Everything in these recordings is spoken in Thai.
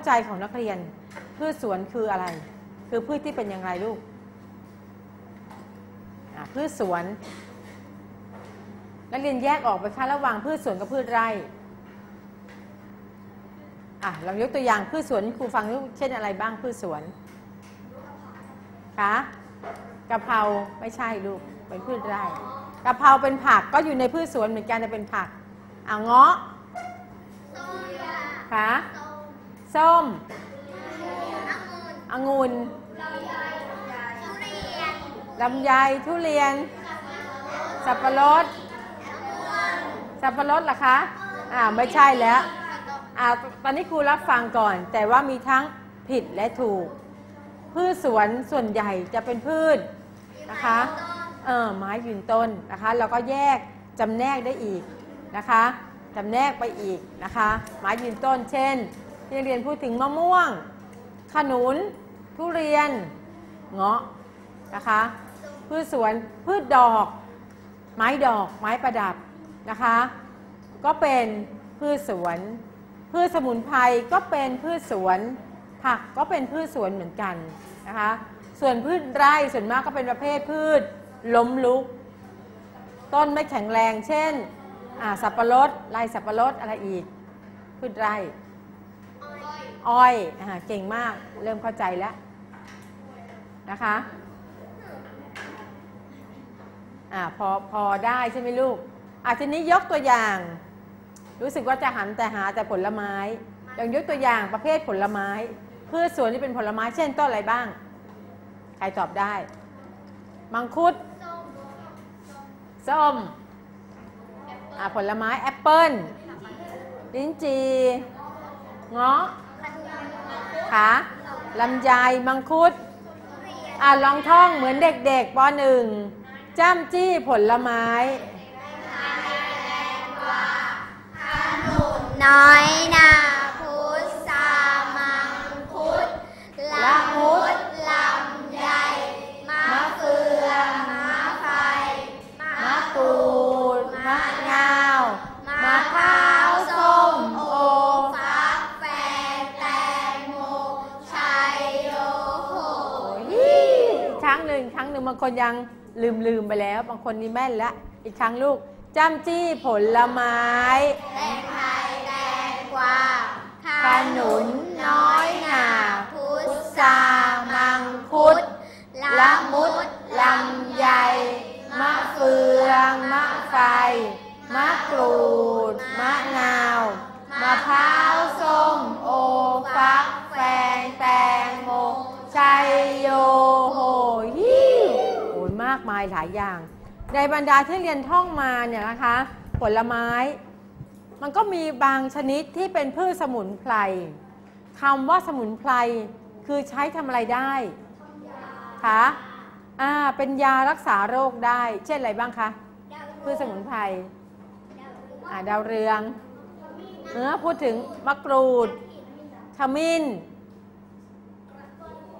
ความเข้าใจของนักเรียน พืชสวนคืออะไร คือพืชที่เป็นอย่างไรลูกอะพืชสวน นักเรียนแยกออกไปคะระหว่างพืชสวนกับพืชไร่อะลองยกตัวอย่างพืชสวนครูฟังลูกเช่นอะไรบ้างพืชสวนคะกะเพราไม่ใช่ลูกเป็นพืชไร่กะเพราเป็นผักก็อยู่ในพืชสวนเหมือนกันแต่เป็นผักอะเงาะคะ ส้มองุ่นลำไยทุเรียน สับปะรด สับปะรดเหรอคะ อ่าไม่ใช่แล้ว อ่าตอนนี้ครูรับฟังก่อน แต่ว่ามีทั้งผิดและถูก พืชสวนส่วนใหญ่จะเป็นพืชนะคะ เออไม้ยืนต้นนะคะแล้วก็แยกจำแนกได้อีกนะคะจำแนกไปอีกนะคะ ไม้ยืนต้น เช่น ที่เรียนพูดถึงมะม่วง ขนุน ทุเรียน เงาะนะคะ พืชสวน พืชดอก ไม้ดอก ไม้ประดับนะคะ ก็เป็นพืชสวน พืชสมุนไพรก็เป็นพืชสวน ผักก็เป็นพืชสวนเหมือนกันนะคะ ส่วนพืชไร่ส่วนมากก็เป็นประเภทพืชล้มลุก ต้นไม่แข็งแรง เช่นอ่าสับปะรดไร่สับปะรดอะไรอีก พืชไร่ อ้อยอเก่งมากเริ่มเข้าใจแล้วนะคะอ่าพอพอได้ใช่ไหมลูกอาทีนี้ยกตัวอย่าง รู้สึกว่าจะหันแต่หาแต่ผลไม้ลองยกตัวอย่างประเภทผลไม้พืชสวนที่เป็นผลไม้เช่นต้นอะไรบ้าง ใครตอบได้ มังคุดส้มผลไม้แอปเปิ้ลลิ้นจีเงาะ คะลำไยมังคุดอ่าลองท่องเหมือนเด็กๆปหนึ่งจ้ำจี้ผลไม้น้อยนา บางคนยังลืมลืมไปแล้ว บางคนนี่แม่นแล้วอีกครั้งลูกจ้ำจี้ผลไม้แตงไทยแตงกวาขนุนน้อยหนาพุทรา ในบรรดาที่เรียนท่องมาเนี่ยนะคะ ผลไม้ มันก็มีบางชนิดที่เป็นพืชสมุนไพรคำว่าสมุนไพรคือใช้ทำอะไรได้คะอ่าเป็นยารักษาโรคได้ เช่นอะไรบ้างคะพืชสมุนไพรอ่าดาวเรืองเออพูดถึงมะกรูดขมิ้น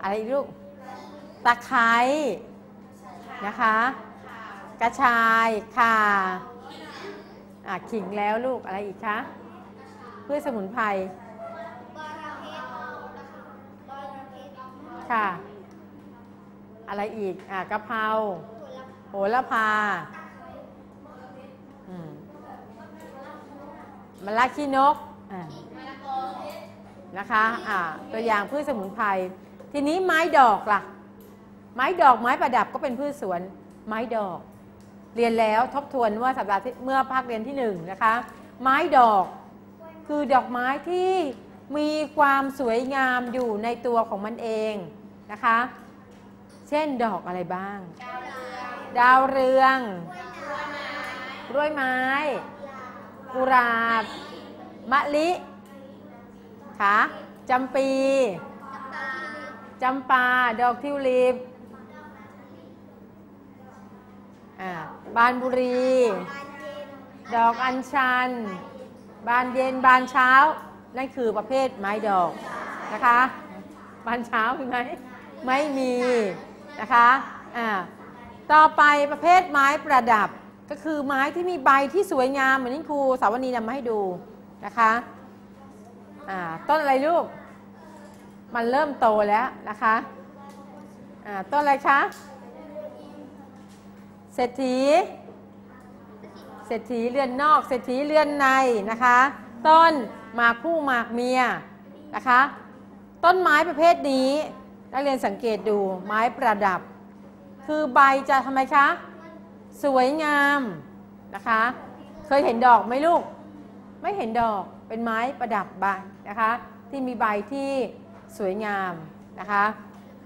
อะไรอีกลูกตะไคร้นะคะ กระชายข่าอะขิงแล้วลูกอะไรอีกคะพืชสมุนไพรค่ะ อะไรอีกอะกะเพราโหระพาอืมมะละขี้นกนะคะอะตัวอย่างพืชสมุนไพรทีนี้ไม้ดอกล่ะ ไม้ดอกไม้ประดับก็เป็นพืชสวนไม้ดอก เรียนแล้วทบทวนว่าสัปดาห์ที่เมื่อภาคเรียนที่หนึ่งนะคะ ไม้ดอก คือดอกไม้ที่มีความสวยงามอยู่ในตัวของมันเองนะคะ เช่นดอกอะไรบ้าง ดาวเรืองกล้วยไม้กุหลาบมะลิค่ะจำปีจำปา ดอกทิวลิปอ่า บานบุรี ดอกอัญชัน บานเย็นบานเช้า นั่นคือประเภทไม้ดอกนะคะ บานเช้ามีไหมไม่มีนะคะอ่าต่อไปประเภทไม้ประดับก็คือไม้ที่มีใบที่สวยงามเหมือนที่ครูสาวนีนำมาให้ดูนะคะอ่าต้นอะไรลูก มันเริ่มโตแล้วนะคะอ่าต้นอะไรคะ เศรษฐี เศรษฐีเรือนนอก เศรษฐีเรือนในนะคะ ต้นหมากคู่หมากเมียนะคะ ต้นไม้ประเภทนี้นักเรียนสังเกตดูไม้ประดับ คือใบจะทำไมคะ สวยงามนะคะ เคยเห็นดอกไหมลูก ไม่เห็นดอกเป็นไม้ประดับใบนะคะ ที่มีใบที่สวยงามนะคะ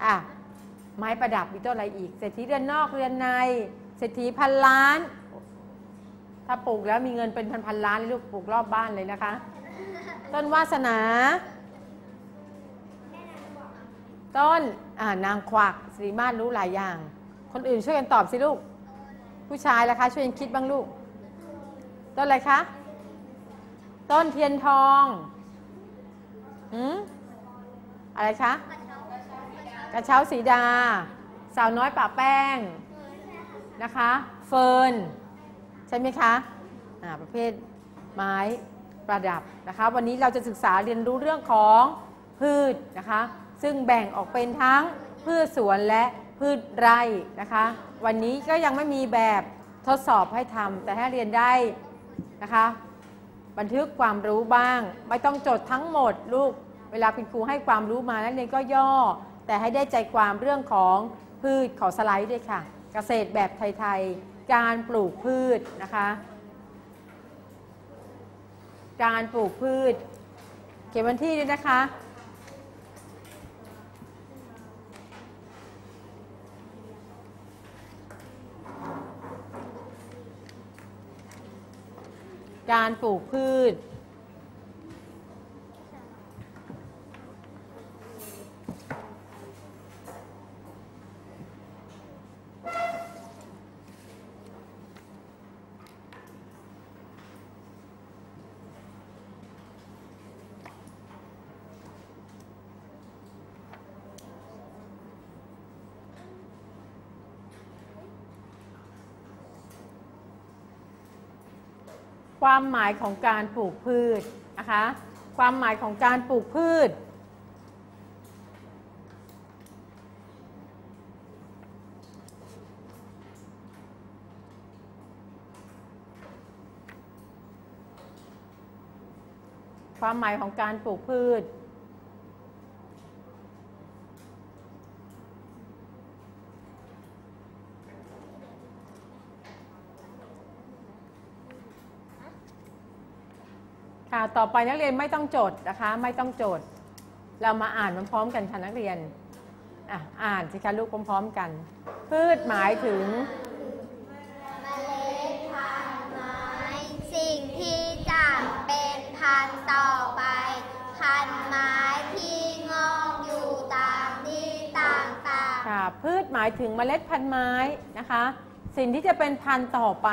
อะไม้ประดับมีต้นอะไรอีก เศรษฐีเรือนนอกเรือนใน ศรษฐีพันล้าน ถ้าปลูกแล้วมีเงินเป็นพันพันล้านเลยลูกปลูกรอบบ้านเลยนะคะ ต้นวาสนา ต้นอ่านางควักสิริมาศรู้หลายอย่าง คนอื่นช่วยกันตอบสิลูก ผู้ชายล่ะคะ ช่วยกันคิดบ้างลูก ต้นอะไรคะ ต้นเทียนทองหืมอะไรคะ กระเช้าสีดา สาวน้อยป่าแป้ง นะคะเฟิร์นใช่ไหมคะประเภทไม้ประดับนะคะวันนี้เราจะศึกษาเรียนรู้เรื่องของพืชนะคะซึ่งแบ่งออกเป็นทั้งพืชสวนและพืชไร่นะคะวันนี้ก็ยังไม่มีแบบทดสอบให้ทำแต่ให้เรียนได้นะคะบันทึกความรู้บ้าง ไม่ต้องจดทั้งหมดลูกเวลาคุณครูให้ความรู้มานักเรียนก็ย่อ แต่ให้ได้ใจความเรื่องของพืชขอสไลด์ด้วยค่ะ เกษตรแบบไทยๆ การปลูกพืชนะคะ การปลูกพืช เขียนวันที่ด้วยนะคะ การปลูกพืช ความหมายของการปลูกพืชนะคะ ความหมายของการปลูกพืช ความหมายของการปลูกพืช ค่ะ ต่อไปนักเรียนไม่ต้องโจทย์นะคะ ไม่ต้องโจทย์ เรามาอ่านพร้อมๆกันค่ะนักเรียน อะ อ่านสิคะลูกพร้อมๆกัน พืชหมายถึงเมล็ดพันธุ์ไม้สิ่งที่จะเป็นพันธุ์ต่อไป พันธุ์ไม้ที่งอกอยู่ตามที่ต่างๆ ค่ะ พืชหมายถึงเมล็ดพันธุ์ไม้นะคะ สิ่งที่จะเป็นพันธุ์ต่อไป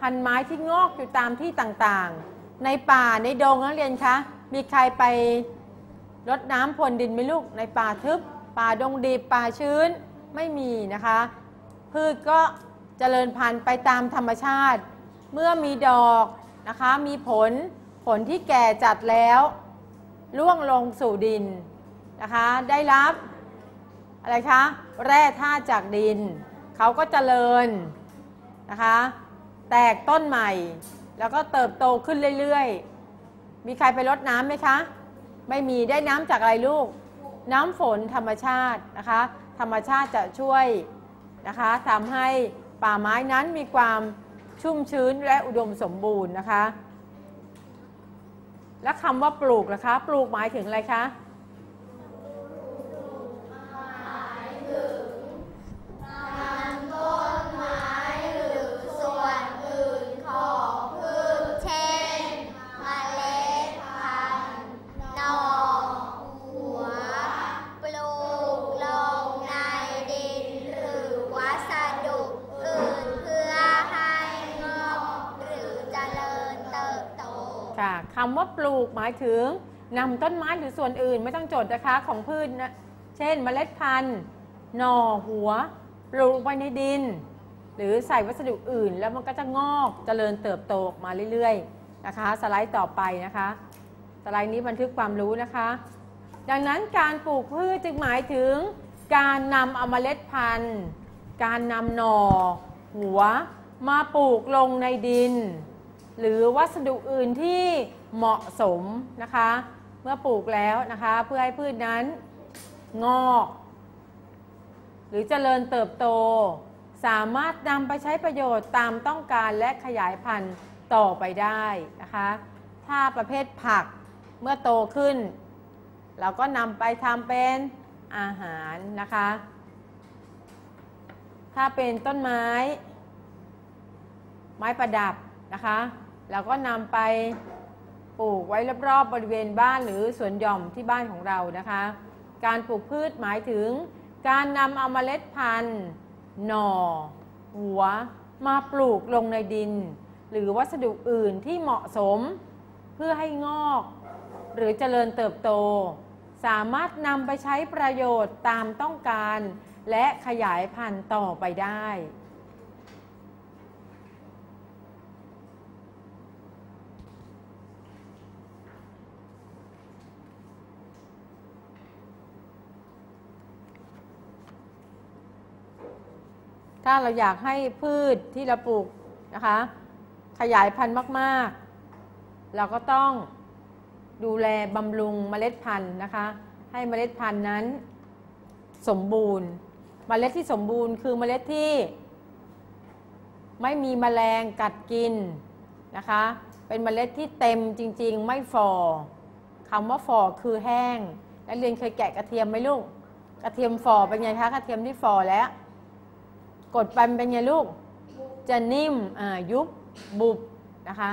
พันธุ์ไม้ที่งอกอยู่ตามที่ต่างๆ ในป่าในดงนักเรียนคะ มีใครไปรดน้ำพรวนดินไหมลูก ในป่าทึบ ป่าดงดิบป่าชื้นไม่มีนะคะ พืชก็เจริญพันธุ์ไปตามธรรมชาติ เมื่อมีดอกนะคะ มีผลผลที่แก่จัดแล้วร่วงลงสู่ดินนะคะ ได้รับอะไรคะแร่ธาตุจากดิน เขาก็เจริญนะคะ แตกต้นใหม่ แล้วก็เติบโตขึ้นเรื่อยๆ มีใครไปรดน้ำไหมคะ ไม่มีได้น้ำจากอะไรลูก น้ำฝนธรรมชาตินะคะ ธรรมชาติจะช่วยนะคะทำให้ป่าไม้นั้นมีความชุ่มชื้นและอุดมสมบูรณ์นะคะ และคำว่าปลูกนะคะ ปลูกหมายถึงอะไรคะำว่าปลูกหมายถึงนำต้นไม้หรือส่วนอื่นไม่ต้องจดนะคะของพืชนะเช่น เมล็ดพันธุ์หน่อหัวปลูกลงไปในดิน หรือใส่วัสดุอื่น แล้วมันก็จะงอกเจริญเติบโตออกมาเรื่อยๆนะคะ สไลด์ต่อไปนะคะ สไลด์นี้บันทึกความรู้นะคะ ดังนั้นการปลูกพืชจึงหมายถึง การนำเอาเมล็ดพันธุ์ การนำหน่อ หัวมาปลูกลงในดิน หรือวัสดุอื่นที่ เหมาะสมนะคะ เมื่อปลูกแล้วนะคะ เพื่อให้พืชนั้นงอก หรือเจริญเติบโต สามารถนำไปใช้ประโยชน์ตามต้องการและขยายพันธุ์ต่อไปได้นะคะ ถ้าประเภทผักเมื่อโตขึ้น เราก็นำไปทำเป็นอาหารนะคะ ถ้าเป็นต้นไม้ ไม้ประดับนะคะ เราก็นำไป ปลูกไว้รอบๆบริเวณบ้านหรือสวนหย่อมที่บ้านของเรานะคะ การปลูกพืชหมายถึง การนำเอาเมล็ดพันธุ์หน่อ หัว มาปลูกลงในดิน หรือวัสดุอื่นที่เหมาะสม เพื่อให้งอก หรือเจริญเติบโต สามารถนำไปใช้ประโยชน์ตามต้องการ และขยายพันธุ์ต่อไปได้ ถ้าเราอยากให้พืชที่เราปลูกนะคะ ขยายพันธุ์มาก ๆ เราก็ต้องดูแลบำรุงเมล็ดพันธุ์นะคะ ให้เมล็ดพันธุ์นั้นสมบูรณ์ เมล็ดที่สมบูรณ์คือเมล็ดที่ ไม่มีแมลงกัดกินนะคะ เป็นเมล็ดที่เต็มจริง ๆ ไม่ฝ่อคำว่าฝ่อคือแห้งนักเรียนเคยแกะกระเทียมไหมลูกกระเทียมฝ่อเป็นไงคะกระเทียมที่ฝ่อแล้ว กดไปมันเป็นไงลูก จะนิ่มยุบบุบนะคะ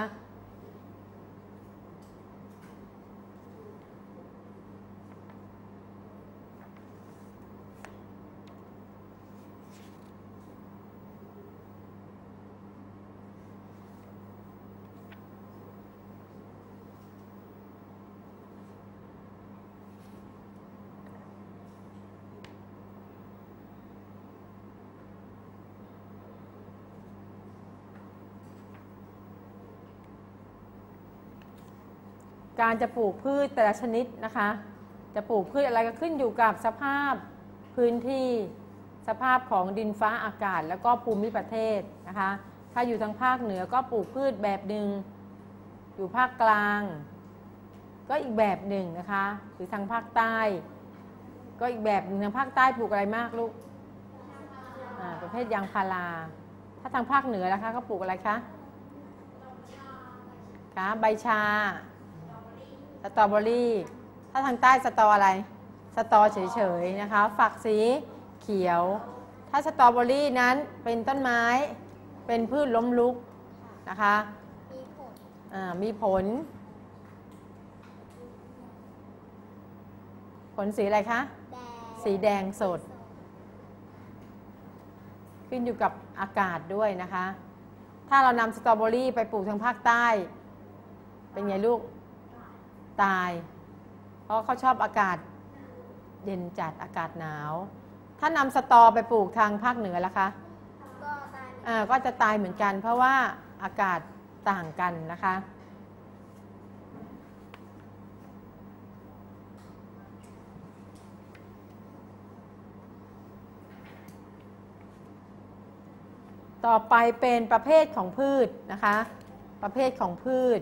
การจะปลูกพืชแต่ละชนิดนะคะ จะปลูกพืชอะไรก็ขึ้นอยู่กับสภาพพื้นที่สภาพของดินฟ้าอากาศ แล้วก็ภูมิประเทศนะคะ ถ้าอยู่ทางภาคเหนือก็ปลูกพืชแบบหนึ่ง อยู่ภาคกลาง ก็อีกแบบหนึ่งนะคะ หรือทางภาคใต้ ก็อีกแบบหนึ่งทางภาคใต้ปลูกอะไรมากลูกประเภทยางพารา ถ้าทางภาคเหนือนะคะก็ปลูกอะไรคะคะใบชา สตรอเบอรี่ ถ้าทางใต้สตออะไร สตอเฉยๆนะคะ ฝักสีเขียว ถ้าสตรอเบอรี่นั้นเป็นต้นไม้ เป็นพืชล้มลุกนะคะ มีผลอ่ามีผลผลสีอะไรคะแดงสีแดงสด ขึ้นอยู่กับอากาศด้วยนะคะ ถ้าเรานำสตรอเบอรี่ไปปลูกทางภาคใต้ เป็นไงลูก ตาย เพราะเขาชอบอากาศ เย็นจัดอากาศหนาว ถ้านำสตอไปปลูกทางภาคเหนือล่ะคะก็ตายอ่าก็จะตายเหมือนกัน เพราะว่าอากาศต่างกันนะคะ ต่อไปเป็นประเภทของพืชนะคะ ประเภทของพืช